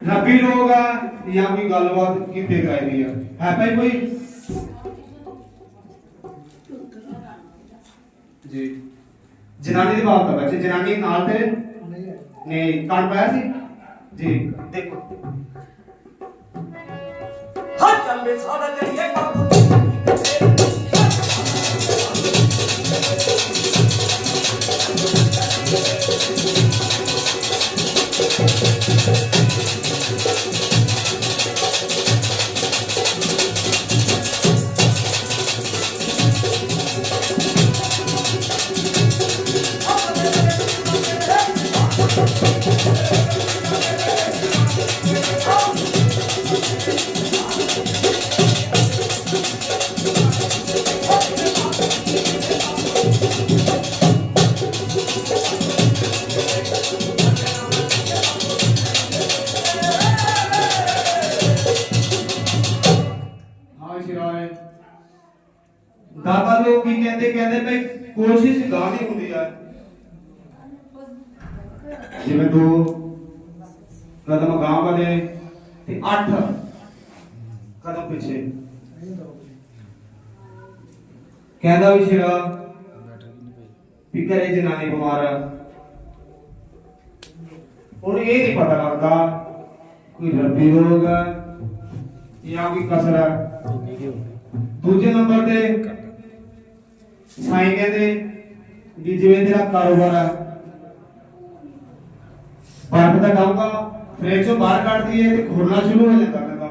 ਰੱਬੀ ਲੋਕ ਆ ਜਾਂ ਕੋਈ ਗੱਲਬਾਤ ਕਿਤੇ ਕਰਾਈ ਆ ਹੈ ਭਾਈ ਕੋਈ ਜੀ ਜਨਾਨੀ ਦੀ ਬਾਤ ਕਰ ਬੱਚੇ ਜਨਾਨੀ ਨਾਲ ਤੇਰੇ ਨੇ ਕਾਣ ਪਾਇਆ ਸੀ ਜੀ ਦੇਖੋ ਹਾਂ ਚੱਲੇ ਸਾਡਾ ਜਰੀਏ ਕੰਮ ਹਾਂ ਜਿਵੇਂ ਦੋ ਕਦਮ ਅਗਾਂਹ ਵਧੇ ਤੇ 8 ਕਦਮ ਪਿੱਛੇ। ਕਹਿੰਦਾ ਵੀ ਸ਼ਿਰਾ ਵੀ ਘਰੇ ਜਨਾਨੀ ਬਿਮਾਰ ਆ। ਉਹਨੂੰ ਇਹ ਨਹੀਂ ਪਤਾ ਲੱਗਦਾ ਕੋਈ ਰੱਬੀ ਰੋਗ ਆ ਜਾਂ ਕੋਈ ਕਸਰ ਆ। ਦੂਜੇ ਨੰਬਰ ਤੇ ਸਾਈਂ ਕਹਿੰਦੇ ਵੀ ਜਿਵੇਂ ਤੇਰਾ ਕਾਰੋਬਾਰ ਆ ਬਰਫ ਦਾ ਕੰਮ ਦਾ ਫ੍ਰਿਜ ਚੋਂ ਬਾਹਰ ਕੱਢਦੀ ਹੈ ਤੇ ਖੁਰਨਾ ਸ਼ੁਰੂ ਹੋ ਜਾਂਦਾ ਕਹਿੰਦਾ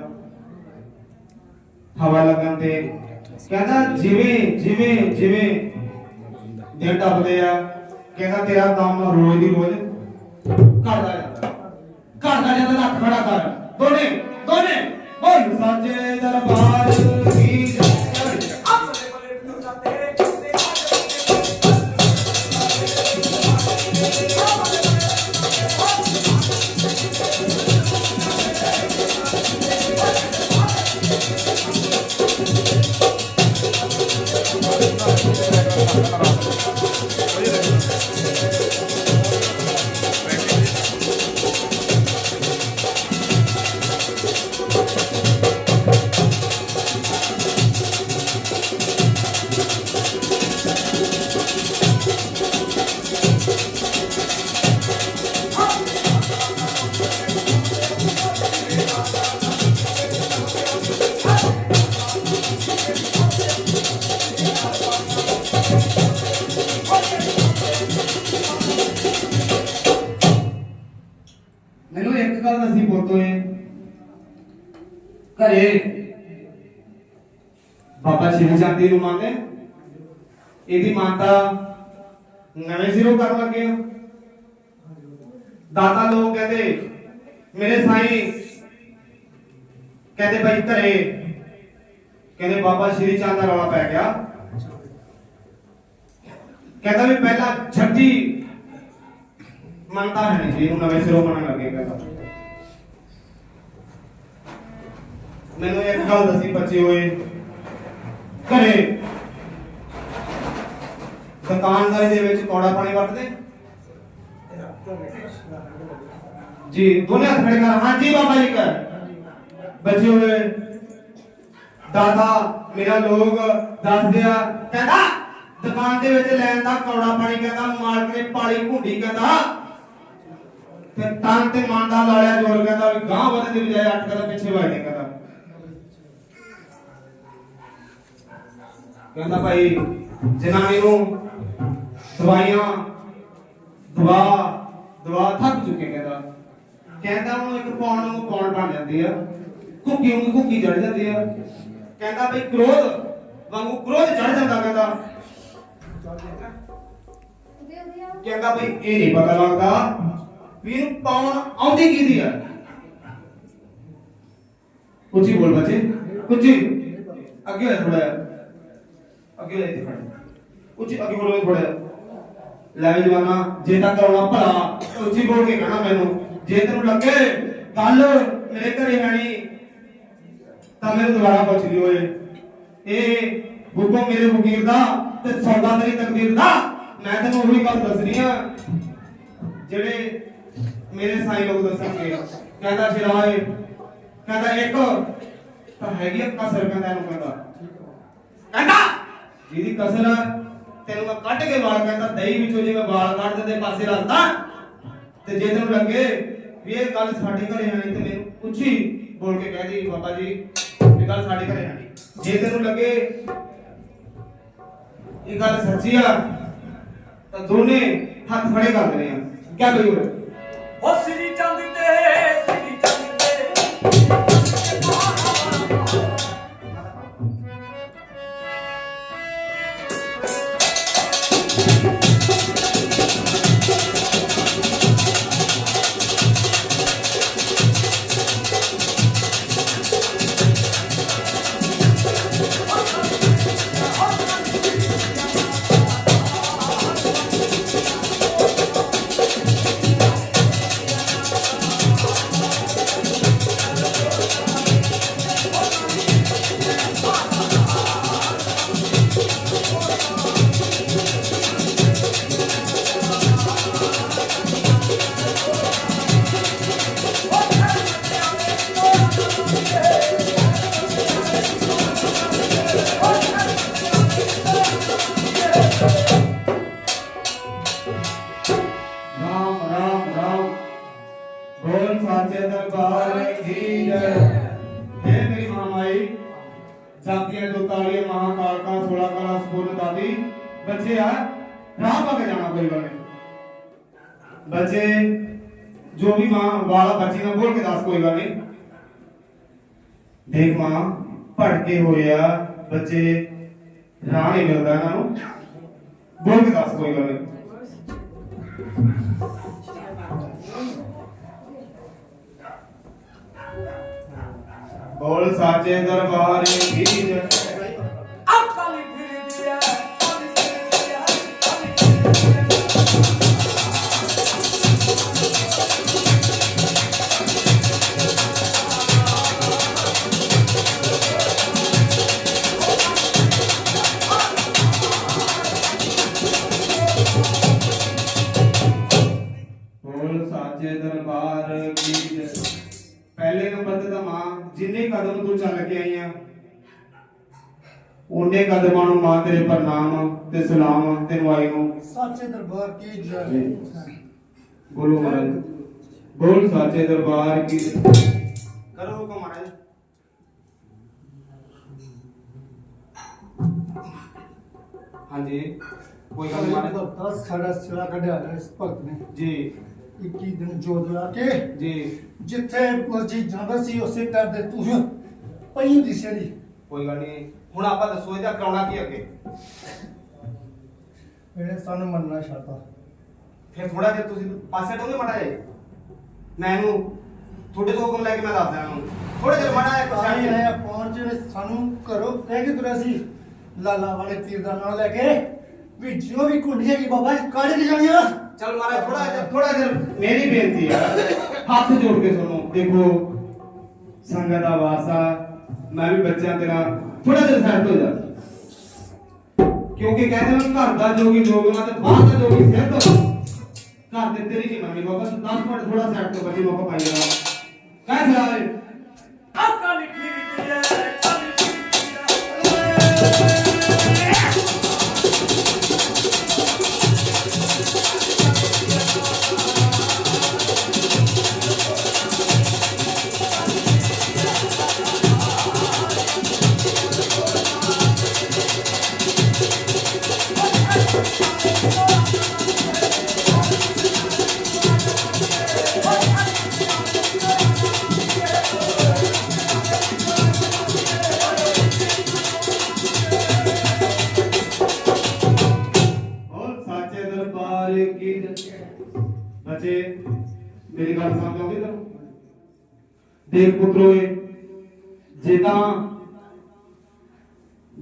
ਹਵਾ ਲੱਗਣ ਤੇ। ਕਹਿੰਦਾ ਜਿਵੇਂ ਜਿਵੇਂ ਜਿਵੇਂ ਦਿਨ ਟੱਪਦੇ ਆ, ਕਹਿੰਦਾ ਤੇਰਾ ਕੰਮ ਰੋਜ਼ ਦੀ ਰੋਜ਼ ਘਟਦਾ ਜਾਂਦਾ। ਘਟਦਾ ਜਾਂਦਾ ਲੱਖ ਖੜਾ ਕਰ। ਦੋਨੇ ਦੋਨੇ, ਬੋਲ। ਸਾਚੇ ਦਰਬਾਰ ਦੀ ਬਾਬਾ ਸ਼ਿਵ ਚੰਦੀ ਇਹਦੀ ਮਾਨਤਾ ਨਵੇਂ ਸਿਰੋਂ ਕਰਨ ਲੱਗੇ ਆ। ਦਾਤਾ ਲੋਕ ਕਹਿੰਦੇ, ਮੇਰੇ ਸਾਈਂ, ਕਹਿੰਦੇ ਭਾਈ ਘਰੇ ਕਹਿੰਦੇ, ਬਾਬਾ ਸ਼੍ਰੀ ਚੰਦ ਦਾ ਰੌਲਾ ਪੈ ਗਿਆ। ਕਹਿੰਦਾ ਵੀ ਪਹਿਲਾਂ ਛੱਡੀ ਮੰਨਦਾ ਹੈ ਨਹੀਂ ਜੀ, ਇਹਨੂੰ ਨਵੇਂ ਸਿਰੋਂ ਬਣਨ ਲੱਗੇ ਕਹਿੰਦਾ ਮੈਨੂੰ ਇੱਕ ਗੱਲ ਦੱਸੀ ਬੱਚੇ ਹੋਏ। ਘਰੇ। ਦੁਕਾਨਦਾਰੀ ਦੇ ਵਿੱਚ ਕੌੜਾ ਪਾਣੀ ਵਰਤਦੇ? ਜੀ, ਦੋਨੇ ਹੱਥ ਖੜੇ ਕਰ। ਹਾਂਜੀ, ਬਾਬਾ ਜੀ, ਕਰ। ਬੱਚੇ ਹੋਏ ਦਾਦਾ, ਮੇਰਾ ਲੋਕ, ਦੱਸਦੇ ਆ, ਕਹਿੰਦਾ, ਦੁਕਾਨ ਦੇ ਵਿੱਚ ਲੈਣ ਦਾ ਕੌੜਾ ਪਾਣੀ, ਕਹਿੰਦਾ, ਮਾਲਕ ਨੇ ਪਾਲੀ ਭੁੰਡੀ, ਕਹਿੰਦਾ। ਤੇ ਤਨ ਤੇ ਮਨ ਦਾ ਲਾਲਿਆ ਜੋਰ, ਕਹਿੰਦਾ ਵੀ ਗਾਂ ਵਧਣ ਦੀ ਬਜਾਏ ਅੱਠ ਕਦਮ ਪਿੱਛੇ ਵਜਦੇ ਕਹਿੰਦਾ। ਕਹਿੰਦਾ ਭਾਈ ਜਨਾਨੀ ਨੂੰ ਦਵਾਈਆਂ, ਦਵਾ ਦਵਾ ਥੱਕ ਚੁੱਕੇ ਕਹਿੰਦਾ। ਕਹਿੰਦਾ ਉਹਨੂੰ ਇੱਕ ਪੌਣ ਨੂੰ ਪੌਣ ਬਣ ਜਾਂਦੀ ਆ? ਕੁੱਕੀ ਨੂੰ ਕੁੱਕੀ ਚੜ ਜਾਂਦੀ ਆ। ਕਹਿੰਦਾ ਭਾਈ, ਕ੍ਰੋਧ ਵਾਂਗੂ ਕ੍ਰੋਧ ਚੜ ਜਾਂਦਾ ਕਹਿੰਦਾ। ਕਹਿੰਦਾ ਬਈ ਇਹ ਨਹੀਂ ਪਤਾ ਲੱਗਦਾ ਵੀ ਇਹਨੂੰ ਪਾਉਣ ਆਉਂਦੀ ਕਿਹਦੀ ਆ। ਉੱਚੀ ਬੋਲ ਬੱਚੇ ਉੱਚੀ ਅੱਗੇ ਥੋੜਾ ਅੱਗੇ ਲੈ ਇੱਥੇ ਖੜੇ ਉੱਚੀ ਅੱਗੇ ਬੋਲੋ ਥੋੜਾ ਲੈ ਵੀ ਜਵਾਨਾ, ਜੇ ਤਾਂ ਕਰਾਉਣਾ ਭਲਾ ਉੱਚੀ ਬੋਲ ਕੇ ਕਹਿਣਾ ਮੈਨੂੰ। ਜੇ ਤੈਨੂੰ ਲੱਗੇ, ਗੱਲ ਮੇਰੇ ਘਰੇ ਹੈਣੀ ਤਾਂ ਮੈਨੂੰ ਦੁਬਾਰਾ ਪੁੱਛ ਲਿਓ ਇਹ। ਹੁਕਮ ਮੇਰੇ ਫਕੀਰ ਦਾ ਤੇ ਸੌਦਾ ਤੇਰੀ ਤਕਦੀਰ ਦਾ। ਮੈਂ ਤੈਨੂੰ ਉਹੀ ਗੱਲ ਦੱਸਣੀ ਆ, ਜਿਹੜੇ ਮੇਰੇ ਸਾਈ ਲੋਕ ਦੱਸਣਗੇ। ਕਹਿੰਦਾ ਸ਼ਿਰਾਏ ਕਹਿੰਦਾ ਇੱਕ ਤਾਂ ਹੈਗੀ ਆ ਕਸਰ, ਕਹਿੰਦਾ ਇਹਨੂੰ ਕਹਿੰਦਾ। ਕਹਿੰਦਾ ਜਿਹਦੀ ਕਸਰ ਆ, ਤੈਨੂੰ ਮੈਂ ਕੱਢ ਕੇ ਵਾਲ ਕਹਿੰਦਾ ਦਹੀਂ ਵਿੱਚੋਂ ਜਿਵੇਂ ਵਾਲ ਕੱਢ ਦਿੰਦੇ ਪਾਸੇ ਰੱਖਦਾ ਤੇ ਜੇ ਤੈਨੂੰ ਲੱਗੇ ਵੀ ਇਹ ਗੱਲ ਸਾਡੇ ਘਰੇ ਆਣੀ ਤੇ ਮੈਨੂੰ ਪੁੱਛੀ ਬੋਲ ਕੇ ਕਹਿ ਦੀ ਬਾਬਾ ਜੀ ਇਹ ਗੱਲ ਸਾਡੇ ਘਰੇ ਆਣੀ ਜੇ ਤੈਨੂੰ ਲੱਗੇ ਇਹ ਗੱਲ ਸੱਚੀ ਆ ਤਾਂ ਦੋਨੇ ਹੱਥ ਖੜੇ ਕਰ ਦੇਣੇ ਆ। ਕਿਆ ਕਰੀ ਬੱਚੇ, ਜੋ ਵੀ ਮਾਂ, ਵਾਲਾ ਬੱਚੀ ਨਾਲ ਬੋਲ ਕੇ ਦੱਸ, ਕੋਈ ਗੱਲ ਨਹੀਂ। ਦੇਖ ਮਾਂ, ਭੜਕੇ ਹੋਏ ਬੱਚੇ, ਰਾਹ ਨਹੀਂ ਮਿਲਦਾ ਇਹਨਾਂ ਨੂੰ। ਬੋਲ ਕੇ ਦੱਸ, ਕੋਈ ਗੱਲ ਨਹੀਂ। ਬੋਲ, ਸਾਚੇ ਦਰਬਾਰ ਕੀ ਜੈ ਉਹਨੇ ਕਦਮਾਂ ਨੂੰ ਮਾਂ ਤੇਰੇ ਪ੍ਰਣਾਮ ਤੇ ਸਲਾਮ ਤੈਨੂੰ ਆਈ ਨੂੰ। ਸਾਚੇ ਦਰਬਾਰ ਕੀ ਜੈ। ਬੋਲੋ ਮਹਾਰਾਜ। ਬੋਲ ਸਾਚੇ ਦਰਬਾਰ ਕੀ ਕਰੋ ਹੁਕਮ ਮਹਾਰਾਜ। ਹਾਂਜੀ। ਕੋਈ ਗੱਲ ਨੀ ਮਹਾਰਾਜ। ਭਗਤਾ ਸਾਡਾ ਸਿਲਾ ਕੱਢਿਆ ਇਸ ਭਗਤ ਨੇ। ਜੀ। 21 ਦਿਨ ਜੋਤ ਲਾ ਕੇ ਜੀ। ਜਿੱਥੇ ਮਰਜ਼ੀ ਜਾਂਦਾ ਸੀ ਉਸੇ ਕਰਦੇ ਤੂੰ ਪਈ ਦਿਸੇ ਦੀ ਕੋਈ ਗੱਲ ਨਹੀਂ। ਹੁਣ ਆਪਾਂ ਦੱਸੋ ਇਹਦਾ ਕਰਾਉਣਾ ਕੀ ਅੱਗੇ? ਇਹਨੇ ਸਾਨੂੰ ਮੰਨਣਾ ਛੱਡਤਾ। ਫਿਰ ਥੋੜਾ ਜਿਹਾ ਤੁਸੀਂ ਪਾਸੇ ਟੋਗੇ ਮੜਾ ਜਾਏ ਮੈਂ ਇਹਨੂੰ ਤੁਹਾਡੇ ਤੋਂ ਹੁਕਮ ਲੈ ਕੇ ਮੈਂ ਦੱਸ ਦਿਆਂ ਇਹਨੂੰ। ਥੋੜਾ ਜਿਹਾ ਮੜਾ ਆਈ ਪਛਾਣ ਆਇਆ ਪਹੁੰਚ ਸਾਨੂੰ ਘਰੋਂ ਕਹਿ ਕੇ ਤੁਰਿਆ ਸੀ। ਲਾਲਾ ਵਾਲੇ ਤੀਰ ਦਾ ਨਾਲ ਲੈ ਕੇ। ਵੀ ਜੋ ਵੀ ਕੁੰਡੀ ਹੈਗੀ ਬਾਬਾ ਕੱਢ ਕੇ ਜਾਣੀਆਂ। ਚਲ ਮਾਰਾ ਥੋੜਾ ਜਿਹਾ ਥੋੜਾ ਜਿਹਾ ਮੇਰੀ ਬੇਨਤੀ ਆ। ਹੱਥ ਜੋੜ ਕੇ ਸੁਣੋ। ਦੇਖੋ ਸੰਗਤ ਦਾ ਵਾਸਾ ਮੈਂ ਵੀ ਬੱਚਿਆਂ ਤੇਰਾ ਥੋੜਾ ਜਿਹਾ ਸੈੱਟ ਹੋ ਜਾ ਕਿਉਂਕਿ ਕਹਿੰਦੇ ਨੇ, ਘਰ ਦਾ ਜੋਗੀ ਜੋਗਣਾ ਤੇ ਬਾਹਰ ਦਾ ਜੋਗੀ ਸਿੱਧ ਘਰ ਦੇ ਤੇਰੀ ਨਹੀਂ ਮੰਨਣੀ ਬਾਬਾ 10 ਮਿੰਟ ਥੋੜਾ ਸੈੱਟ ਤੋਂ ਬੱਚੀ ਮੌਕਾ ਪਾਈ ਜਾਣਾ ਕਹਿ ਸਲਾਵੇ ਅਕਾਲੀ ਫਿਰਦੀ ਐ ਅਕਾਲੀ ਫਿਰਦੀ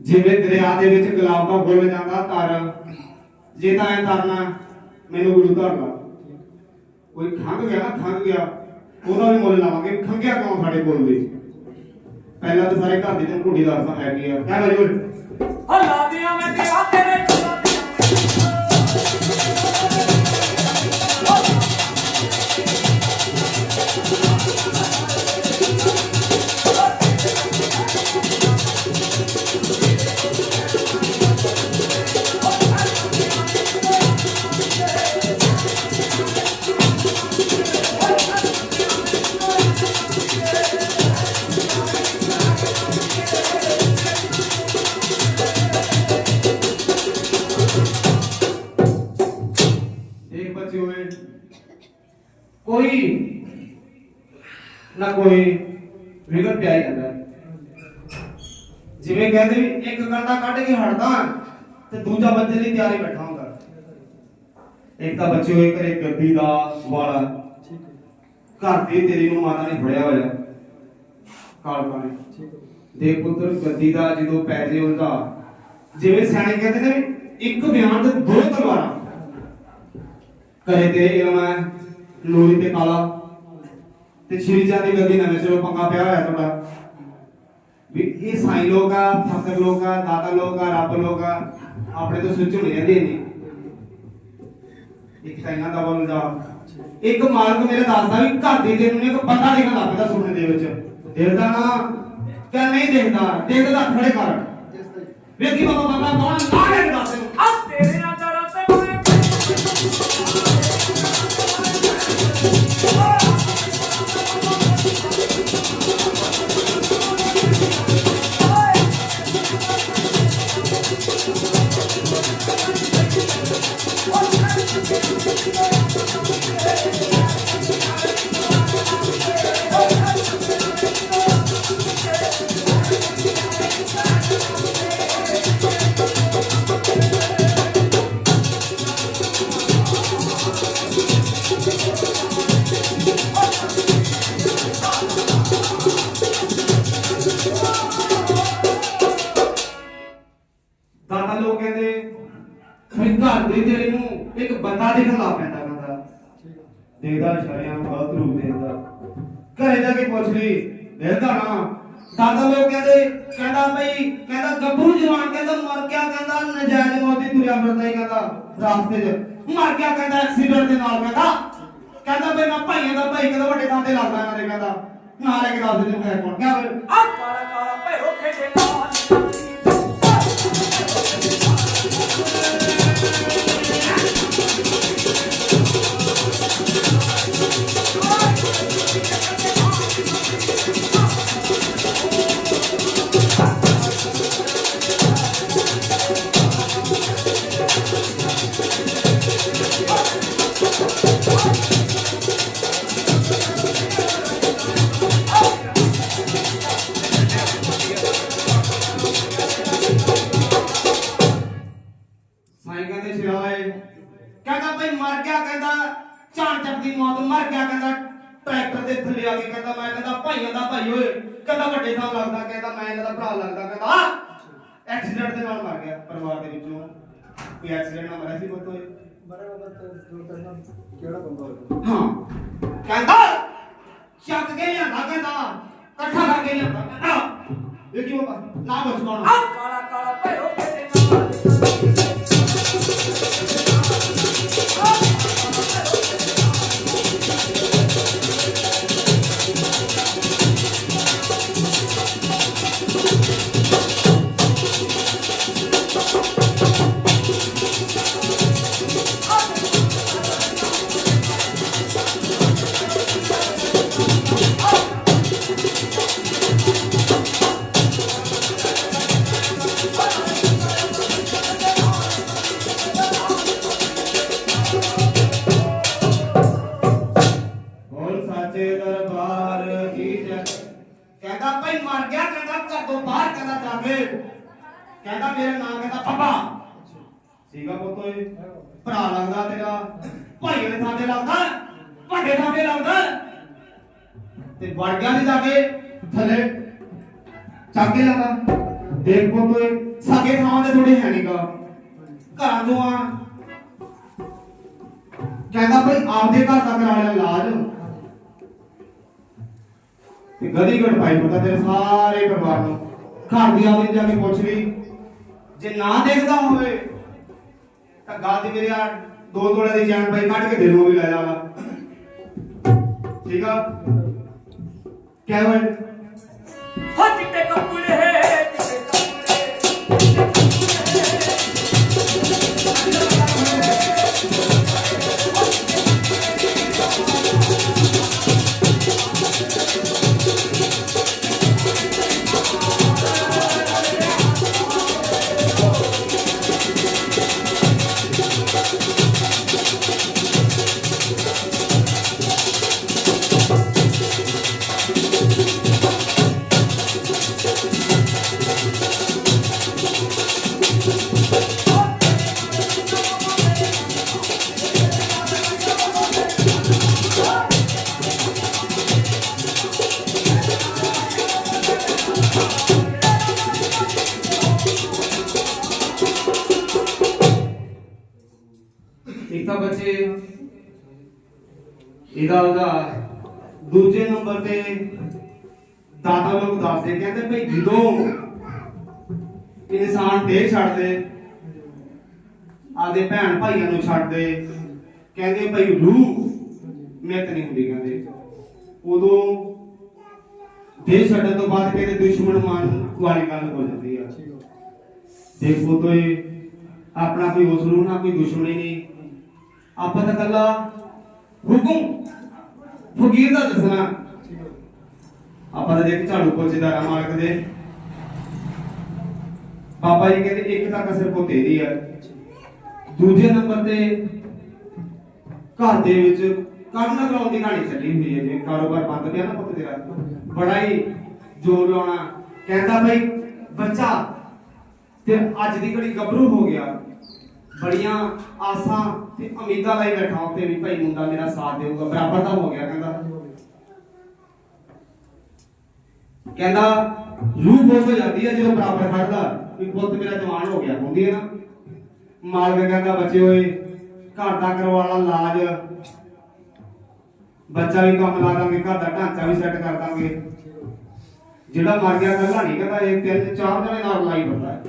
ਜਿਵੇਂ ਦਰਿਆ ਦੇ ਵਿੱਚ ਗੁਲਾਬ ਦਾ ਫੁੱਲ ਜਾਂਦਾ, ਤਰ। ਜੇ ਤਾਂ ਐ ਤਰਨਾ, ਮੈਨੂੰ ਗੁਰੂ ਧਰ ਲਾ। ਕੋਈ ਖੰਗ ਗਿਆ ਨਾ ਖੰਗ ਗਿਆ। ਉਹਦਾ ਵੀ ਮੁੱਲ ਲਾਵਾਂਗੇ। ਖੰਗਿਆ ਕਿਉਂ ਸਾਡੇ ਕੋਲ ਦੇ ਪਹਿਲਾਂ ਤਾਂ ਸਾਰੇ ਘਰ ਦੀ ਨੂੰ ਘੋੜੀ ਦੱਸਦਾ ਹੈਗੀ ਆ? ਕਹਿ ਬਾਜੀ एक बचे हुए कोई ਨਾ ਕੋਈ ਵਿਗੜ ਪਿਆਈ ਜਾਂਦਾ। ਜਿਵੇਂ ਕਹਿੰਦੇ ਵੀ ਇੱਕ ਕੰਡਾ ਕੱਢ ਕੇ ਹਟਦਾ ਤੇ ਦੂਜਾ ਬੱਚੇ ਲਈ ਤਿਆਰੀ ਬੈਠਾ ਹੁੰਦਾ। ਇੱਕ ਤਾਂ ਬੱਚੇ ਹੋਏ ਘਰੇ ਗੱਦੀ ਦਾ ਵਾਲਾ। ਘਰ ਦੇ ਤੇਰੇ ਨੂੰ ਮਾਤਾ ਨੇ ਫੜਿਆ ਹੋਇਆ। ਕਾਲ ਪਾਣੀ। ਦੇ ਪੁੱਤਰ, ਗੱਦੀ ਦਾ ਜਦੋਂ ਪੈਦੇ ਹੁੰਦਾ ਜਿਵੇਂ ਸੈਣੇ ਕਹਿੰਦੇ ਨੇ ਇੱਕ ਬਿਆਨ ਤੇ ਦੋ ਤਲਵਾਰਾਂ। ਕਰੇ ਤੇ ਇਲਮ ਲੋਰੀ ਤੇ ਕਾਲਾ। ਤੇ ਸ਼੍ਰੀ ਚੰਦ ਗੱਦੀ ਨਵੇਂ ਸਿਰੋਂ ਪੰਗਾ ਪਿਆ ਹੋਇਆ ਤੁਹਾਡਾ। ਵੀ ਇਹ ਸਾਈ ਲੋਕ ਆ, ਫਕਰ ਲੋਕ ਆ, ਦਾਤਾ ਲੋਕ ਆ, ਰੱਬ ਲੋਕ ਆ, ਆਪਣੇ ਤੋਂ ਸੁੱਚ ਹੋਣੀ ਜਾਂਦੀ ਨਹੀਂ। ਇੱਕ ਤਾਂ ਇਹਨਾਂ ਦਾ ਬੋਲ ਜਾ। ਇੱਕ ਮਾਲਕ ਮੇਰੇ ਦੱਸਦਾ ਵੀ ਘਰ ਦੇ ਦੇ ਨੂੰ ਇੱਕ ਬੰਦਾ ਲਿਖਣ ਲੱਗ ਸੁਣਨ ਦੇ ਵਿੱਚ। ਦੇਖਦਾ ਨਾ ਕਿ ਨਹੀਂ ਦੇਖਦਾ ਦੇਖਦਾ ਖੜੇ ਕਰ। ਵੇਖੀ ਬਾਬਾ ਬੰਦਾ ਕੌਣ ਨਾ ਲੈ ਇੱਕ ਬੰਦਾ ਦਿਖਣ ਪੈਂਦਾ ਬੰਦਾ ਦੇਖਦਾ ਸ਼ਰਿਆਂ ਬਹੁਤ ਰੂਪ ਦੇਖਦਾ। ਘਰੇ ਜਾ ਕੇ ਪੁੱਛ ਲਈ, ਦੇਖਦਾ ਨਾ ਦਾਦਾ ਲੋਕ ਕਹਿੰਦੇ, ਕਹਿੰਦਾ ਬਈ, ਕਹਿੰਦਾ ਗੱਭਰੂ ਜਵਾਨ ਕਹਿੰਦਾ, ਮਰ ਗਿਆ ਕਹਿੰਦਾ, ਨਜਾਇਜ਼ ਮੌਤ ਤੁਰਿਆ ਫਿਰਦਾ ਹੀ ਕਹਿੰਦਾ, ਰਾਸਤੇ 'ਚ। ਮਰ ਗਿਆ ਕਹਿੰਦਾ ਐਕਸੀਡੈਂਟ ਦੇ ਨਾਲ ਕਹਿੰਦਾ। ਕਹਿੰਦਾ ਬਈ ਮੈਂ ਭਾਈਆਂ ਦਾ ਭਾਈ, ਕਹਿੰਦਾ ਵੱਡੇ ਥਾਂ ਤੇ ਲੱਗਦਾ ਇਹਨਾਂ ਕਹਿੰਦਾ। ਨਾਲ ਲੈ ਕੇ ਦੱਸ ਦੇ ਤੂੰ ਹੈ ਕੌਣ ਕਿਆ ਆ ਕਾਲਾ ਕਾਲਾ ਭੈਰੋ ਖੇਡੇ ਨਾਲ। ਗਿਆ ਕਹਿੰਦਾ ਚਾਣ ਚੱਕ ਦੀ ਮੌਤ ਮਰ ਗਿਆ ਕਹਿੰਦਾ ਟਰੈਕਟਰ ਦੇ ਥੱਲੇ ਆ ਕੇ ਕਹਿੰਦਾ ਮੈਂ ਕਹਿੰਦਾ ਭਾਈਆਂ ਦਾ ਭਾਈ ਓਏ ਕਹਿੰਦਾ ਵੱਡੇ ਥਾਂ ਲੱਗਦਾ ਕਹਿੰਦਾ ਮੈਂ ਇਹਨਾਂ ਦਾ ਭਰਾ ਲੱਗਦਾ ਕਹਿੰਦਾ ਐਕਸੀਡੈਂਟ ਦੇ ਨਾਲ ਮਰ ਗਿਆ ਪਰਿਵਾਰ ਦੇ ਵਿੱਚੋਂ। ਕੋਈ ਐਕਸੀਡੈਂਟ ਨਾਲ ਮਰਿਆ ਸੀ ਪੁੱਤ ਓਏ? ਕਿਹੜਾ ਬੰਦਾ ਹੋਵੇ ਹਾਂ। ਕਹਿੰਦਾ ਚੱਕ ਕੇ ਲਿਆਂਦਾ ਕਹਿੰਦਾ ਇਕੱਠਾ ਕਰਕੇ ਲਿਆਂਦਾ ਕਹਿੰਦਾ ਦੇਖੀ ਬਾਬਾ ਨਾ ਬਚ ਆ ਪਾਉਣਾ। ਕਾਲਾ ਕਾਲਾ ਭੈਰੋ ਖੇਡੇ ਨਾਲ। ਨਾਮ ਸੀਗਾ ਪੁੱਤ ਓਏ। ਭਰਾ ਲੱਗਦਾ ਤੇਰਾ। ਭਾਈ ਦੇ ਥਾਂ ਤੇ ਲੱਗਦਾ। ਵੱਡੇ ਥਾਂ ਤੇ ਲੱਗਦਾ। ਤੇ ਵੜ ਗਿਆ ਨਹੀਂ ਜਾ ਕੇ ਥੱਲੇ। ਚੱਕ ਕੇ ਲਾਦਾ ਦੇਖ ਪੁੱਤ ਓਏ, ਸਾਗੇ ਥਾਂ ਤੇ ਥੋੜੇ ਹੈ ਨਹੀਂਗਾ ਘਰਾਂ ਤੋਂ ਆ। ਕਹਿੰਦਾ ਭਾਈ ਆਪਦੇ ਘਰ ਦਾ ਕਰਾ ਲਿਆ ਇਲਾਜ। ਤੇ ਗਦੀ ਘਟ ਪਾਈ ਪਤਾ ਤੇਰੇ ਸਾਰੇ ਪਰਿਵਾਰ ਨੂੰ। ਘਰ ਦੀ ਆਵੇ ਜਾ ਕੇ ਪੁੱਛ ਲਈ। ਜੇ ਨਾ ਦੇਖਦਾ ਹੋਵੇ, ਤਾਂ ਗੱਲ ਦੀ ਮੇਰੇ ਆ ਦੋ ਤੋਲੇ ਦੀ ਜਾਨ ਪਾਈ ਕੱਢ ਕੇ ਦੇ ਲੂ ਵੀ ਲੈ ਜਾਵਾ ਠੀਕ ਆ? ਕਿਆ ਇਹਦਾ ਉਹਦਾ ਦੂਜੇ ਨੰਬਰ ਤੇ ਦਾਦਾ ਲੋਕ ਦੱਸਦੇ, ਕਹਿੰਦੇ ਭਈ ਜਦੋਂ ਇਨਸਾਨ ਦੇਹ ਛੱਡ ਆਦੇ ਭੈਣ ਭਾਈਆਂ ਨੂੰ ਛੱਡ ਕਹਿੰਦੇ ਭਈ ਰੂਹ ਮਿਹਤ ਨਹੀਂ ਹੁੰਦੀ, ਕਹਿੰਦੇ। ਉਦੋਂ ਦੇਹ ਛੱਡਣ ਤੋਂ ਬਾਅਦ ਕਹਿੰਦੇ ਦੁਸ਼ਮਣ ਮਾਰਨ ਵਾਲੀ ਗੱਲ ਹੋ ਜਾਂਦੀ ਆ। ਦੇਖੋ ਤੋਏ ਆਪਣਾ ਕੋਈ ਉਸਰੂ ਨਾ ਕੋਈ ਦੁਸ਼ਮਣੀ ਨਹੀਂ। ਆਪਾਂ ਤਾਂ ਕੱਲਾ ਹੁਕਮ ਫਕੀਰ ਦਾ ਦੱਸਣਾ, ਆਪਾਂ ਤਾਂ ਝਾੜੂ ਪੋਚੇ ਦਾ ਮਾਲਕ ਦੇ ਬਾਬਾ ਜੀ ਕਹਿੰਦੇ, ਇੱਕ ਤਾਂ ਕਸਰ ਕੋ ਤੇਰੀ ਆ। ਦੂਜੇ ਨੰਬਰ ਤੇ ਘਰ ਦੇ ਵਿੱਚ ਕੰਮ ਨਾ ਕਰਾਉਣ ਦੀ ਕਹਾਣੀ ਚੱਲੀ ਹੁੰਦੀ ਹੈ ਜੇ ਕਾਰੋਬਾਰ ਬੰਦ ਪਿਆ ਨਾ ਪੁੱਤ ਤੇਰਾ। ਬੜਾ ਹੀ ਜ਼ੋਰ ਲਾਉਣਾ। ਕਹਿੰਦਾ ਬਈ, ਬੱਚਾ, ਤੇ ਅੱਜ ਦੀ ਘੜੀ ਗੱਭਰੂ ਹੋ ਗਿਆ। ਬੜੀਆਂ ਆਸਾਂ ਤੇ ਉਮੀਦਾਂ ਲਈ ਬੈਠਾ ਉੱਤੇ ਵੀ ਭਾਈ ਮੁੰਡਾ ਮੇਰਾ ਸਾਥ ਦੇਊਗਾ, ਬਰਾਬਰ ਦਾ ਹੋ ਗਿਆ ਕਹਿੰਦਾ। ਕਹਿੰਦਾ, ਰੂਹ ਖੁਸ਼ ਹੋ ਜਾਂਦੀ ਹੈ ਜਦੋਂ ਬਰਾਬਰ ਖੜਦਾ, ਵੀ ਪੁੱਤ ਮੇਰਾ ਜਵਾਨ ਹੋ ਗਿਆ, ਹੁੰਦੀ ਹੈ ਨਾ। ਮਾਲਕ ਕਹਿੰਦਾ, ਬੱਚੇ ਓਏ, ਘਰ ਦਾ ਕਰਵਾਲਾ ਇਲਾਜ ਬੱਚਾ ਵੀ ਕੰਮ ਲਾ ਦਾਂਗੇ, ਘਰ ਦਾ ਢਾਂਚਾ ਵੀ ਸੈੱਟ ਕਰ ਦਾਂਗੇ। ਜਿਹੜਾ ਮਰ ਗਿਆ ਕੱਲਾ ਨਹੀਂ ਕਹਿੰਦਾ, ਇਹ ਤਿੰਨ ਚਾਰ ਜਣੇ ਨਾਲ ਲਾਈ ਬੰਦਾ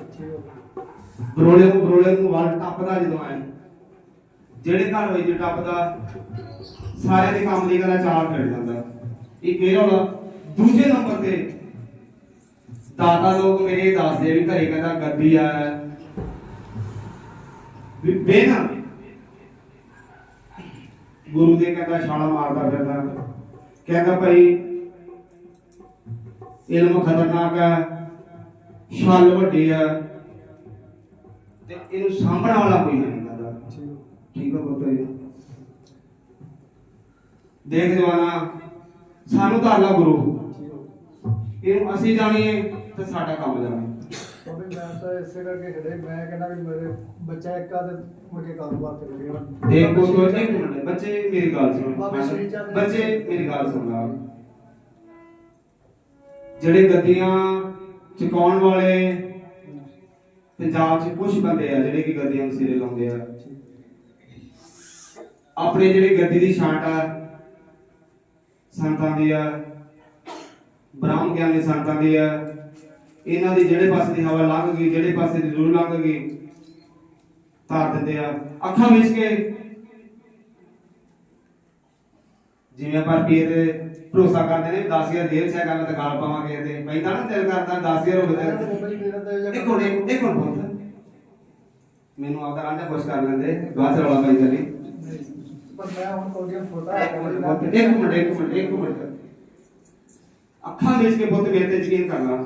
ਬਰੋਲੇ ਨੂੰ ਬਰੋਲੇ ਨੂੰ ਵੱਲ ਟੱਪਦਾ ਜਦੋਂ ਆਏ ਜਿਹੜੇ ਘਰ ਵਿੱਚ ਟੱਪਦਾ, ਸਾਰੇ ਦੇ ਕੰਮ ਦੀ ਗੱਲ ਚਾਲ ਚੜ ਜਾਂਦਾ ਇੱਕ ਇਹ ਰੌਲਾ ਦੂਜੇ ਨੰਬਰ ਤੇ ਦਾਦਾ ਲੋਕ ਮੇਰੇ ਦੱਸਦੇ ਵੀ ਘਰੇ ਕਹਿੰਦਾ ਗੱਦੀ ਆ। ਵੀ ਬੇਨਾ ਗੁਰੂ ਦੇ ਕਹਿੰਦਾ ਛਾਲਾ ਮਾਰਦਾ ਫਿਰਦਾ। ਕਹਿੰਦਾ ਭਾਈ, ਇਲਮ ਖਤਰਨਾਕ ਹੈ ਛਲ ਵੱਡੀ ਹੈ ਤੇ ਇਹਨੂੰ ਸਾਂਭਣ ਵਾਲਾ ਕੋਈ ਨਹੀਂ ਠੀਕ ਹੈ ਪੁੱਤ ਜੀ ਦੇਖ ਜਵਾਨਾ ਸਾਨੂੰ ਤਾਂ ਅੱਲਾ ਗੁਰੂ। ਇਹਨੂੰ ਅਸੀਂ ਜਾਣੀਏ ਤੇ ਸਾਡਾ ਕੰਮ ਜਾਣੇ ਬਾਬੇ ਮੈਂ ਤਾਂ ਇਸੇ ਕਰਕੇ ਖੜੇ ਮੈਂ ਕਹਿੰਦਾ ਵੀ ਮੇਰੇ ਬੱਚਾ ਇੱਕ ਆ ਤੇ ਮੁੜ ਕੇ ਕਾਰੋਬਾਰ ਤੇ ਲੱਗੇਗਾ ਦੇਖ ਪੁੱਤ ਇੱਕ ਮਿੰਟ ਬੱਚੇ ਮੇਰੀ ਗੱਲ ਸੁਣੋ। ਬੱਚੇ ਮੇਰੀ ਗੱਲ ਜਿਹੜੇ ਗੱਦੀਆਂ ਚੁਕਾਉਣ ਵਾਲੇ ਪੰਜਾਬ 'ਚ ਕੁਝ ਬੰਦੇ ਆ ਜਿਹੜੇ ਕਿ ਗੱਦੀਆਂ ਨੂੰ ਸਿਰੇ ਲਾਉਂਦੇ ਆ। ਆਪਣੇ ਜਿਹੜੇ ਗੱਦੀ ਦੀ ਛਾਂਟ ਆ ਸੰਤਾਂ ਦੀ ਆ ਬ੍ਰਾਹਮ ਗਿਆਨੀ ਸੰਤਾਂ ਦੀ ਆ ਇਹਨਾਂ ਦੀ ਜਿਹੜੇ ਪਾਸੇ ਦੀ ਹਵਾ ਲੰਘ ਗਈ ਜਿਹੜੇ ਪਾਸੇ ਦੀ ਰੂਹ ਲੰਘ ਗਈ ਧਾਰ ਦਿੰਦੇ ਆ। ਅੱਖਾਂ ਵਿੱਚ ਕੇ ਜਿਵੇਂ ਆਪਾਂ ਤੇ ਭਰੋਸਾ ਕਰਦੇ ਨੇ 10000 ਦੇਰ ਛੇ ਗੱਲ ਤੇ ਗਾਲ ਪਾਵਾਂਗੇ ਤੇ ਪੈਂਦਾ ਨਾ ਦਿਲ ਕਰਦਾ 10000 ਹੋ ਮੈਂ ਤਾਂ। ਗਿਆ ਬਾਬਾ ਜੀ ਮੇਰਾ ਤਾਂ ਇਹ ਇੱਕ ਮਿੰਟ ਇੱਕ- ਇੱਕ ਮਿੰਟ ਬੋਲ ਮੈਨੂੰ ਆਪਦਾ ਰਾਂਝਾ ਖੁਸ਼ ਕਰ ਲੈਂਦੇ ਬਾਅਦ ਰੌਲਾ ਪਾਈ ਚੱਲੀ। ਮਿੰਟ ਅੱਖਾਂ ਵਿੱਚ ਕੇ ਪੁੱਤ ਮੇਰੇ ਤੇ ਯਕੀਨ ਕਰ ਲਾ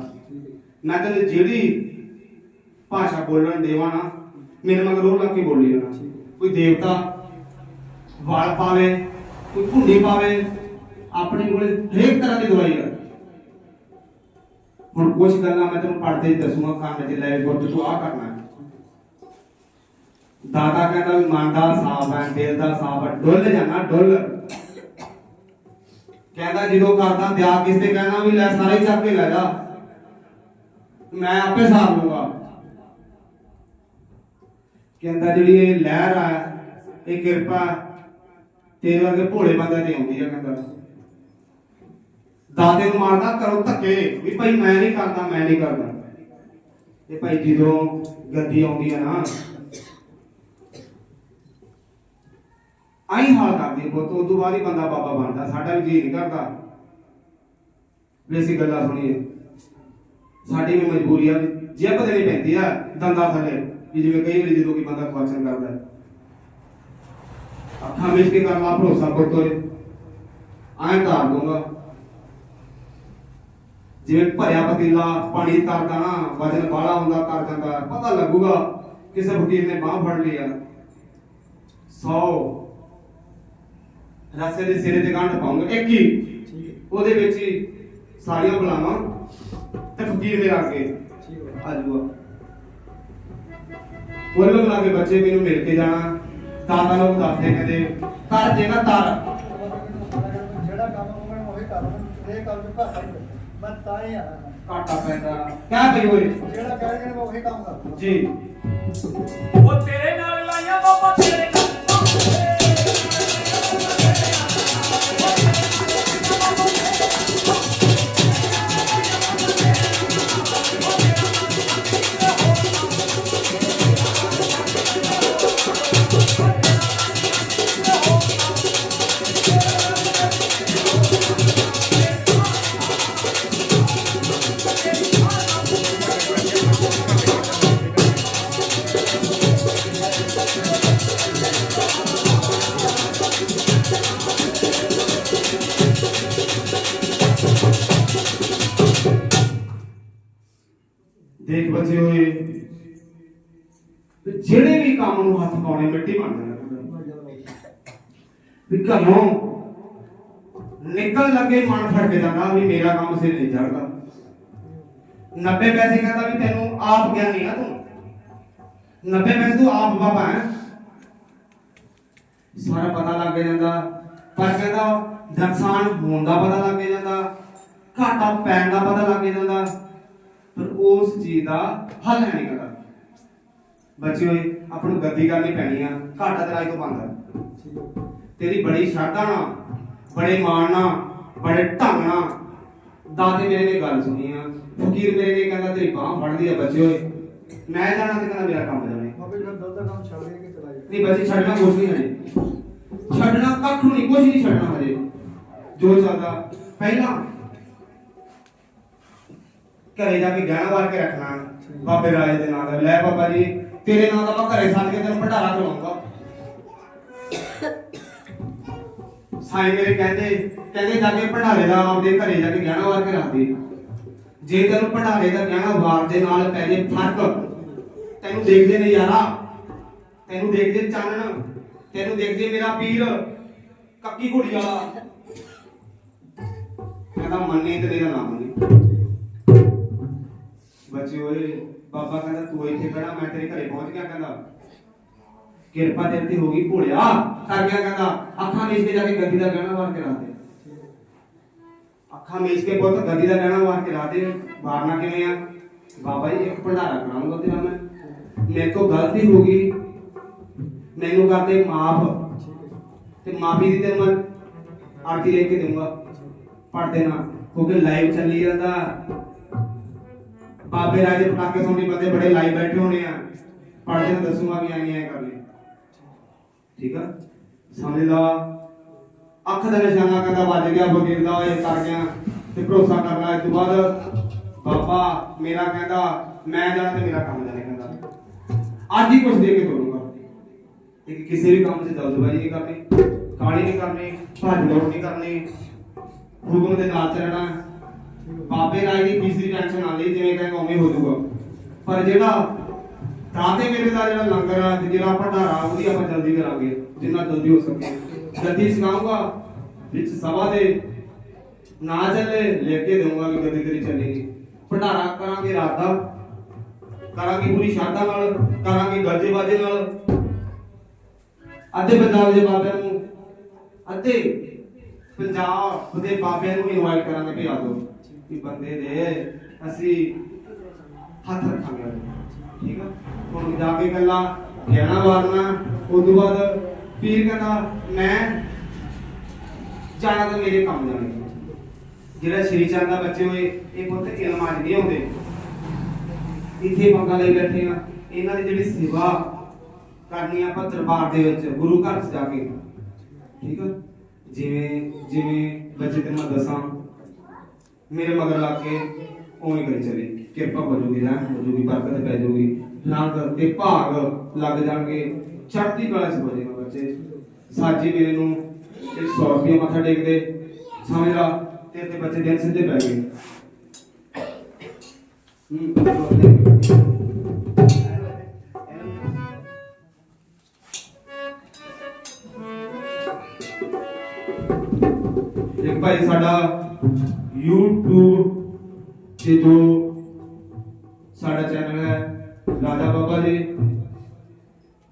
ਮੈਂ ਤੈਨੂੰ ਜਿਹੜੀ ਭਾਸ਼ਾ ਬੋਲਣ ਦੇਵਾਂ ਨਾ ਮੇਰੇ ਮਗਰ ਉਹ ਲੱਗ ਕੇ ਬੋਲੀ ਜਾਣਾ। ਕੋਈ ਦੇਵਤਾ ਵਾਲ ਪਾਵੇ ਕੋਈ ਭੁੰਡੀ ਪਾਵੇ ਆਪਣੇ ਕੋਲ ਹਰੇਕ ਤਰ੍ਹਾਂ ਦੀ ਦਵਾਈ ਹੈ ਹੁਣ ਕੁਝ ਗੱਲਾਂ ਮੈਂ ਤੈਨੂੰ ਪੜ੍ਹਦੇ ਦੱਸੂਗਾ ਕੰਨ 'ਚ ਲੈ ਗੁੱਟ ਤੂੰ ਆ ਕਰਨਾ। ਦਾਦਾ ਕਹਿੰਦਾ ਵੀ ਮਨ ਸਾਫ਼ ਹੈ, ਦਿਲ ਦਾ ਸਾਫ਼ ਹੈ, ਡੁੱਲ ਜਾਣਾ, ਡੁੱਲ। ਕਹਿੰਦਾ ਜਦੋਂ ਕਰਦਾ ਦਿਆ ਕਿਸ ਕਹਿਣਾ ਵੀ ਲੈ, ਸਾਰੇ ਚੱਕ ਕੇ ਲੈ ਜਾ। ਮੈਂ ਆਪੇ ਸਾਫ਼ ਲੂੰਗਾ। ਕਹਿੰਦਾ ਜਿਹੜੀ ਇਹ ਲਹਿਰ ਆ, ਇਹ ਕਿਰਪਾ ਤੇਰੇ ਵਰਗੇ ਭੋਲੇ ਬੰਦੇ ਤੇ ਆਉਂਦੀ ਆ ਕਹਿੰਦਾ। ਦਾਦੇ ਨੂੰ ਮਾਰਦਾ ਕਰੋ ਧੱਕੇ, ਵੀ ਭਾਈ ਮੈਂ ਨਹੀਂ ਕਰਦਾ, ਮੈਂ ਨਹੀਂ ਕਰਦਾ। ਤੇ ਭਾਈ ਜਦੋਂ ਗੱਦੀ ਆਉਂਦੀ ਆ ਨਾ ਆਈ ਹਾਲ ਕਰਦੀ ਪੁੱਤ, ਉਸ ਤੋਂ ਬਾਅਦ ਹੀ ਬੰਦਾ ਬਾਬਾ ਬਣਦਾ, ਸਾਡਾ ਵੀ ਜੀ ਨਹੀਂ ਕਰਦਾ। ਵੀ ਅਸੀਂ ਗੱਲਾਂ ਸੁਣੀਏ। ਸਾਡੀ ਵੀ ਮਜਬੂਰੀ ਆ ਜਿੱਬ ਦੇਣੀ ਪੈਂਦੀ ਆ, ਦੰਦਾਂ ਥੱਲੇ, ਵੀ ਜਿਵੇਂ ਕਈ ਵਾਰੀ ਜਦੋਂ ਕੋਈ ਬੰਦਾ ਕੁਐਸਚਨ ਕਰਦਾ ਅੱਖਾਂ ਵਿੱਚ ਕੇ ਕਰ ਭਰੋਸਾ ਪੁੱਤ ਓਏ ਐਂ ਧਾਰ ਦੂੰਗਾ ਜਿਵੇਂ ਭਰਿਆ ਪਤੀਲਾ, ਪਾਣੀ ਤਰਦਾ ਨਾ ਵਜਨ ਬਾਹਲਾ ਹੁੰਦਾ ਤਰ ਜਾਂਦਾ ਪਤਾ ਲੱਗੂਗਾ, ਕਿਸੇ ਫਕੀਰ ਨੇ ਬਾਹ ਫੜ ਲਈ ਆ। 100 ਰਸੇ ਦੇ ਸਿਰੇ ਤੇ ਗੰਢ ਪਾਉਂਗਾ। ਇੱਕ ਹੀ। ਉਹਦੇ ਵਿੱਚ ਹੀ ਸਾਰੀਆਂ ਬੁਲਾਵਾਂ ਤੇ ਫਕੀਰ ਮੇਰਾ ਅੱਗੇ ਆ ਜੂਆ ਉਹ ਲੋਕ ਲਾਗੇ ਬੱਚੇ ਮੈਨੂੰ ਮਿਲ ਕੇ ਜਾਣਾ। ਦਾਦਾ ਲੋਕ ਦੱਸਦੇ ਕਹਿੰਦੇ ਕਰ ਜੇ ਨਾ ਤਰ। ਜਿਹੜਾ ਕੰਮ ਹੋਵੇ ਉਹੀ ਕਰ ਇਹ ਕੰਮ ਨੂੰ ਘਾਟਾ ਹੀ ਪੈਂਦਾ। ਮੈਂ ਤਾਂ ਹੀ ਆਇਆ। ਕਾਟਾ ਪੈਂਦਾ। ਕਹਿ ਪਈ ਓਏ? ਜਿਹੜਾ ਕਹਿਣਗੇ ਮੈਂ ਉਹੀ ਕੰਮ ਕਰਦਾ ਜੀ। ਉਹ ਤੇਰੇ ਵੀ ਘਰੋਂ ਨਿਕਲ ਲੱਗੇ ਮਨ ਫੜ ਜਾਂਦਾ ਵੀ ਮੇਰਾ ਕੰਮ ਸਿਰ ਨਹੀਂ ਚੜਦਾ 90 ਪੈਸੇ ਕਹਿੰਦਾ ਵੀ ਤੈਨੂੰ ਆਪ ਗਿਆਨੀ ਆ ਤੂੰ। 90 ਪੈਸੇ ਤੂੰ ਆਪ ਬਾਬਾ ਹੈ। ਸਾਰਾ ਪਤਾ ਲੱਗ ਜਾਂਦਾ। ਪਰ ਕਹਿੰਦਾ ਨੁਕਸਾਨ ਹੋਣ ਦਾ ਪਤਾ ਲੱਗ ਜਾਂਦਾ। ਘਾਟਾ ਪੈਣ ਦਾ ਪਤਾ ਲੱਗ ਜਾਂਦਾ। ਪਰ ਉਸ ਚੀਜ਼ ਦਾ ਹੱਲ ਨਹੀਂ ਕਰਦਾ ਬੱਚੇ ਹੋਏ ਆਪਾਂ ਨੂੰ ਗੱਦੀ ਕਰਨੀ ਪੈਣੀ ਆ। ਘਾਟਾ ਤੇਰਾ ਤੋਂ ਬੰਦਾ ਤੇਰੀ ਬੜੀ ਸ਼ਰਧਾ ਨਾਲ ਬੜੇ ਮਾਣ ਨਾਲ ਬੜੇ ਢੰਗ ਨਾਲ। ਦਾਦੇ ਮੇਰੇ ਨੇ ਗੱਲ ਸੁਣੀ ਆ। ਫਕੀਰ ਮੇਰੇ ਨੇ ਕਹਿੰਦਾ ਤੇਰੀ ਬਾਹ ਫੜਦੀ ਆ ਬੱਚੇ ਹੋਏ ਮੈਂ ਜਾਣਾ ਤੇ ਕਹਿੰਦਾ ਮੇਰਾ ਕੰਮ ਜਾਣੇ ਬਾਬੇ ਜੀ ਦਲ ਦਾ ਕੰਮ ਛੱਡ ਕੇ ਚਲਾ ਜਾ ਨਹੀਂ ਬੱਚੇ ਛੱਡਣਾ ਕੁਛ ਨਹੀਂ ਹਜੇ। ਛੱਡਣਾ ਕੱਖ ਨਹੀਂ ਕੁਛ ਨਹੀਂ ਛੱਡਣਾ ਹਜੇ। ਜੋ ਚੱਲਦਾ ਪਹਿਲਾਂ ਘਰੇ ਜਾ ਕੇ ਗਹਿਣਾ ਵਾਰ ਕੇ ਰੱਖਣਾ। ਬਾਬੇ ਰਾਜੇ ਦੇ ਨਾਂ ਦਾ। ਲੈ ਬਾਬਾ ਜੀ ਤੇਰੇ ਨਾਂ ਦਾ ਮੈਂ ਘਰੇ ਸੱਦ ਕੇ ਤੈਨੂੰ ਭੰਡਾਰਾ ਕਰਾਉਂਗਾ। ਸਾਈਂ ਮੇਰੇ ਕਹਿੰਦੇ ਕਹਿੰਦੇ ਜਾ ਕੇ ਭੰਡਾਰੇ ਦਾ, ਆਪਦੇ ਘਰੇ ਜਾ ਕੇ ਗਹਿਣਾ ਵਾਰ ਕੇ ਰੱਖ ਦੇ ਜੇ ਤੈਨੂੰ ਭੰਡਾਰੇ ਦਾ ਗਹਿਣਾ ਵਾਰ ਦੇ ਨਾਲ ਪੈ ਜੇ ਫ਼ਰਕ, ਤੈਨੂੰ ਦੇਖਦੇ ਨੇ ਯਾਰਾ ਤੈਨੂੰ ਦੇਖਦੇ ਚਾਨਣ, ਤੈਨੂੰ ਦੇਖਦੇ ਮੇਰਾ ਪੀਰ, ਕੱਕੀ ਘੋੜੀ ਵਾਲਾ। ਕਹਿੰਦਾ ਮੰਨੇ ਤੇ ਮੇਰਾ ਨਾਮ ਨਹੀਂ। ਬੱਚੇ ਓਏ, ਬਾਬਾ ਕਹਿੰਦਾ ਤੂੰ ਇੱਥੇ ਬੈਠਾ ਮੈਂ ਤੇਰੇ ਘਰੇ ਪਹੁੰਚ ਗਿਆ ਕਹਿੰਦਾ। ਕਿਰਪਾ ਤੇਰੇ ਤੇ ਹੋ ਗਈ ਭੋਲਿਆ। ਕਰ ਗਿਆ ਕਹਿੰਦਾ, ਅੱਖਾਂ ਮੀਚ ਕੇ ਜਾ ਕੇ ਗੱਦੀ ਦਾ ਗਹਿਣਾ ਵਾਰ ਕੇ ਲਾ ਦੇ। ਅੱਖਾਂ ਮੀਚ ਕੇ ਪੁੱਤ ਗੱਦੀ ਦਾ ਗਹਿਣਾ ਵਾਰ ਕੇ ਲਾ ਦੇ। ਵਾਰਨਾ ਕਿਵੇਂ ਆ? ਬਾਬਾ ਜੀ, ਇੱਕ ਭੰਡਾਰਾ ਕਰਾਉਂਗਾ ਤੇਰਾ ਮੈਂ। ਮੇਰੇ ਤੋਂ ਗਲਤੀ ਹੋ ਗਈ। ਮੈਨੂੰ ਕਰਦੇ ਮਾਫ। ਤੇ ਮਾਫੀ ਦੀ ਤੈਨੂੰ ਮੈਂ ਆਰਤੀ ਲੈ ਕੇ ਦਊਂਗਾ। ਪੜ ਦੇਣਾ ਕਿਉਂਕਿ ਲਾਈਵ ਚੱਲੀ ਜਾਂਦਾ। ਬਾਬੇ ਰਾਜੇ ਪਟਾਕੇ ਸੋਣੀ ਬੰਦੇ ਬੜੇ ਲਾਈਵ ਬੈਠੇ ਹੋਣੇ ਆ। ਪੜ ਦੇਣਾ ਦੱਸੂਗਾ ਵੀ ਐਂ ਐਂ ਕਰ ਲੈ ਠੀਕ ਆ? ਸਮਝ ਲਾ। ਅੱਖ ਦਾ ਨਿਸ਼ਾਨਾ ਕਹਿੰਦਾ ਵੱਜ ਗਿਆ ਫਕੀਰ ਦਾ, ਇਹ ਕਰ ਗਿਆ ਤੇ ਭਰੋਸਾ ਕਰਨਾ। ਇਸ ਤੋਂ ਬਾਅਦ ਬਾਬਾ ਮੇਰਾ ਕਹਿੰਦਾ, ਮੈਂ ਜਾਣਾ ਤੇ ਮੇਰਾ ਕੰਮ ਜਾਣੇ ਕਹਿੰਦਾ। ਅੱਜ ਹੀ ਕੁਝ ਦੇ ਕੇ ਤੋਰੂੰਗਾ। ਕਿ ਕਿਸੇ ਵੀ ਕੰਮ 'ਚ ਜਲਦਬਾਜ਼ੀ ਨਹੀਂ ਕਰਨੀ, ਕਾਹਲੀ ਨਹੀਂ ਕਰਨੀ, ਭੱਜ ਦੌੜ ਨਹੀਂ ਕਰਨੀ, ਹੁਕਮ ਦੇ ਨਾਲ ਚੱਲਣਾ। ਬਾਬੇ ਰਾਜ ਦੀ ਫੀਸ ਟੈਨਸ਼ਨ ਨਾ ਲਈ ਜਿਵੇਂ ਕਹਿੰਦਾ ਉਵੇਂ ਹੋ ਜਾਊਗਾ। ਪਰ ਜਿਹੜਾ ਦਾਤੇ ਮੇਰੇ ਦਾ ਜਿਹੜਾ ਲੰਗਰ ਆ, ਜਿਹੜਾ ਭੰਡਾਰਾ ਉਹਦੀ ਆਪਾਂ ਜਲਦੀ ਕਰਾਂਗੇ, ਜਿੰਨਾ ਜਲਦੀ ਹੋ ਸਕੇ। ਜਲਦੀ ਸਿਖਾਉਂਗਾ ਵਿੱਚ ਸਭਾ ਦੇ, ਨਾ ਚੱਲੇ ਲੈ ਕੇ ਦਊਂਗਾ ਕਿ ਕਦੀ ਤੇਰੀ ਚੱਲੇਗੀ। ਭੰਡਾਰਾ ਕਰਾਂਗੇ ਰਾਤ ਦਾ। ਕਰਾਂਗੇ ਪੂਰੀ ਸ਼ਰਧਾ ਨਾਲ, ਕਰਾਂਗੇ ਗੱਜੇ ਬਾਜੇ ਨਾਲ। ਅੱਧੇ ਪੰਜਾਬ ਦੇ ਬਾਬਿਆਂ ਨੂੰ, ਅੱਧੇ ਪੰਜਾਬ ਦੇ ਬਾਬਿਆਂ ਨੂੰ ਇਨਵਾਈਟ ਕਰਾਂਗੇ ਕਿ ਆ ਜਾਓ। ਕਿ ਬੰਦੇ ਦੇ, ਅਸੀਂ ਹੱਥ ਰੱਖਾਂਗੇ। ਠੀਕ ਆ? ਹੁਣ ਜਾ ਕੇ ਗੱਲਾਂ ਗਹਿਣਾ ਵਾਰਨਾ ਉਸ ਤੋਂ ਬਾਅਦ ਪੀਰ ਕਹਿੰਦਾ, ਮੈਂ ਜਾਣਾ ਤਾਂ ਮੇਰੇ ਕੰਮ ਜਾਣੇ ਜਿਹੜਾ ਸ਼੍ਰੀ ਚੰਦ ਦਾ ਬੱਚੇ ਹੋਏ, ਇਹ ਪੁੱਤ ਇਲਮ ਅੱਜ ਨਹੀਂ ਆਉਂਦੇ। ਇੱਥੇ ਪੰਗਾ ਲਈ ਬੈਠੇ ਆ। ਇਹਨਾਂ ਦੀ ਜਿਹੜੀ ਸੇਵਾ ਕਰਨੀ ਆ ਆਪਾਂ ਦਰਬਾਰ ਦੇ ਵਿੱਚ, ਗੁਰੂ ਘਰ 'ਚ ਜਾ ਕੇ। ਠੀਕ ਆ? ਜਿਵੇਂ ਜਿਵੇਂ ਬੱਚੇ ਤੇ ਮੈਂ ਦੱਸਾਂ, ਮੇਰੇ ਮਗਰ ਲਾ ਕੇ ਉਵੇਂ ਕਰੀ ਚਲੇ। ਕਿਰਪਾ ਹੋ ਜੂਗੀ ਰਹਿਣ, ਹੋ ਜੂਗੀ ਬਰਕਤ ਪੈ ਜੂਗੀ। ਰੰਗ ਤੇ ਭਾਗ ਲੱਗ ਜਾਣਗੇ। ਚੜ੍ਹਦੀ ਕਲਾ ਚ ਹੋ ਜਾਏਗਾ ਬੱਚੇ। ਸਾਜੀ ਮੇਰੇ ਨੂੰ 100 ਰੁਪਏ ਮੱਥਾ ਟੇਕਦੇ। ਸਮਝ ਲਾ ਤੇਰੇ ਤੇ ਬੱਚੇ ਦਿਨ ਸਿੱਧੇ ਪੈ ਗਏ। ਇੱਕ ਭਾਈ ਸਾਡਾ YouTube ਤੇ ਜੋ ਸਾਡਾ ਚੈਨਲ ਹੈ ਰਾਜਾ ਬਾਬਾ ਜੀ।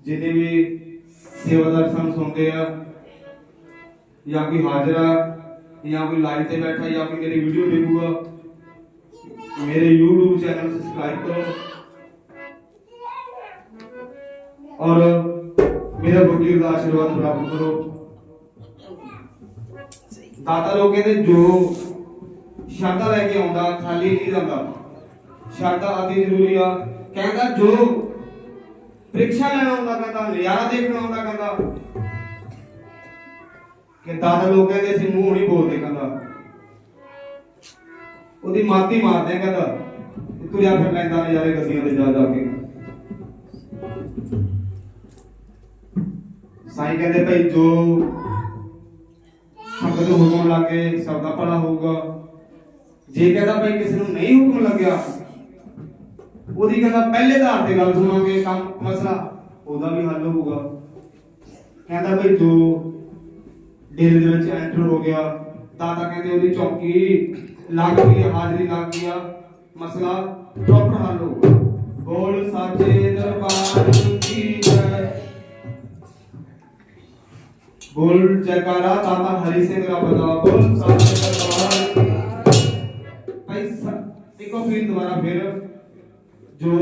ਜਿਹਨੇ ਵੀ ਸੇਵਾਦਾਰ ਸਾਨੂੰ ਸੁਣਦੇ ਆ, ਜਾਂ ਕੋਈ ਹਾਜ਼ਰਾ ਜਾਂ ਕੋਈ ਲਾਈਵ ਤੇ ਬੈਠਾ, ਜਾਂ ਕੋਈ ਮੇਰੀ ਵੀਡੀਓ ਦੇਖੂਗਾ, ਮੇਰੇ YouTube ਚੈਨਲ ਨੂੰ ਸਬਸਕ੍ਰਾਈਬ ਕਰੋ। ਔਰ ਮੇਰਾ ਵਕੀਲ ਦਾ ਆਸ਼ੀਰਵਾਦ ਪ੍ਰਾਪਤ ਕਰੋ। ਦਾਤਾ ਲੋਕ ਕਹਿੰਦੇ, ਜੋ ਸ਼ਰਧਾ ਲੈ ਕੇ ਆਉਂਦਾ, ਖਾਲੀ ਨਹੀਂ ਜਾਂਦਾ। ਸ਼ਰਧਾ ਅਤੀ ਜ਼ਰੂਰੀ ਆ। ਕਹਿੰਦਾ ਜੋ ਪ੍ਰੀਖਿਆ ਲੈਣਾ ਆਉਂਦਾ ਕਹਿੰਦਾ, ਨਜ਼ਾਰਾ ਦੇਖਣਾ ਆਉਂਦਾ ਕਹਿੰਦਾ, ਕਿ ਦਾਦਾ ਲੋਕ ਕਹਿੰਦੇ ਅਸੀਂ ਮੂੰਹ ਨਹੀਂ ਬੋਲਦੇ ਕਹਿੰਦਾ। ਉਹਦੀ ਮਾਤੀ ਮਾਰਦੇ ਕਹਿੰਦਾ ਤੁਰਿਆ ਫਿਰ ਲੈਂਦਾ ਨਜ਼ਾਰੇ ਗੱਡੀਆਂ ਤੇ ਜਾ ਜਾ ਕੇ। ਸਾਈਂ ਕਹਿੰਦੇ ਭਾਈ ਜੋ ਸ਼ਬਦ ਨੂੰ ਹੁਕਮ ਲੱਗੇ ਸਭ ਦਾ ਭਲਾ ਹੋਊਗਾ। ਜੇ ਕਹਿੰਦਾ ਭਾਈ ਕਿਸੇ ਨੂੰ ਨਹੀਂ ਹੁਕਮ ਲੱਗਿਆ ਉਹਦੀ ਕਹਿੰਦਾ, ਪਹਿਲੇ ਆਧਾਰ ਤੇ ਗੱਲ ਸੁਣਾਂਗੇ ਕੰਮ, ਮਸਲਾ। ਉਹਦਾ ਵੀ ਹੱਲ ਹੋਊਗਾ। ਕਹਿੰਦਾ ਭਈ ਜੋ ਡੇਰੇ ਦੇ ਵਿੱਚ ਐਂਟਰ ਹੋ ਗਿਆ। ਦਾਦਾ ਕਹਿੰਦੇ ਉਹਦੀ ਚੌਕੀ ਲੱਗ ਗਈ ਹਾਜ਼ਰੀ ਲੱਗ ਗਈ ਮਸਲਾ ਪ੍ਰੋਪਰ ਹੱਲ ਹੋਊਗਾ। ਬੋਲ ਸਾਚੇ ਦਰਬਾਰ ਕੀ ਜੈ ਬੋਲ ਜੈਕਾਰਾ ਦਾਤਾ ਹਰੀ ਸਿੰਘ ਦਾ ਬਦਾ ਬੋਲ ਸਾਚੇ ਦਰਬਾਰ ਭਾਈ ਇੱਕੋ ਫਿਰ ਦੁਬਾਰਾ ਫਿਰ। ਜੋ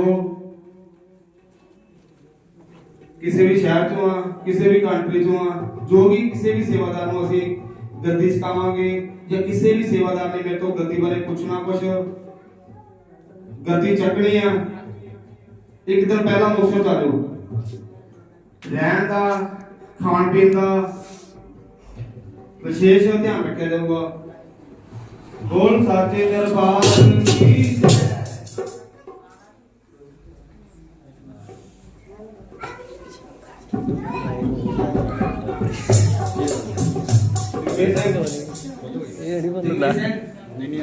ਕਿਸੇ ਵੀ ਸ਼ਹਿਰ ਚੋਂ ਆ, ਕਿਸੇ ਵੀ ਕੰਟਰੀ ਚੋਂ ਆ, ਜੋ ਵੀ ਕਿਸੇ ਵੀ ਸੇਵਾਦਾਰ ਨੂੰ ਅਸੀਂ ਗੱਦੀ ਚਕਾਵਾਂਗੇ ਜਾਂ ਕਿਸੇ ਵੀ ਸੇਵਾਦਾਰ ਨੇ ਮੇਰੇ ਤੋਂ ਗੱਦੀ ਬਾਰੇ ਪੁੱਛਣਾ ਕੁਝ ਗੱਦੀ ਚੱਕਣੀ ਆ, ਇੱਕ ਦਿਨ ਪਹਿਲਾਂ ਮੋਸਰ ਆ ਦਿਓ ਰਹਿਣ ਦਾ, ਖਾਣ ਪੀਣ ਦਾ ਵਿਸ਼ੇਸ਼ ਧਿਆਨ ਰੱਖਿਆ ਜਾਊਗਾ। ਬੋਲ ਸਾਚੇ ਦਰਬਾਰ ਕੀ ਇਹ ਨਹੀਂ ਬੰਦਾ। ਨਹੀਂ ਨਹੀਂ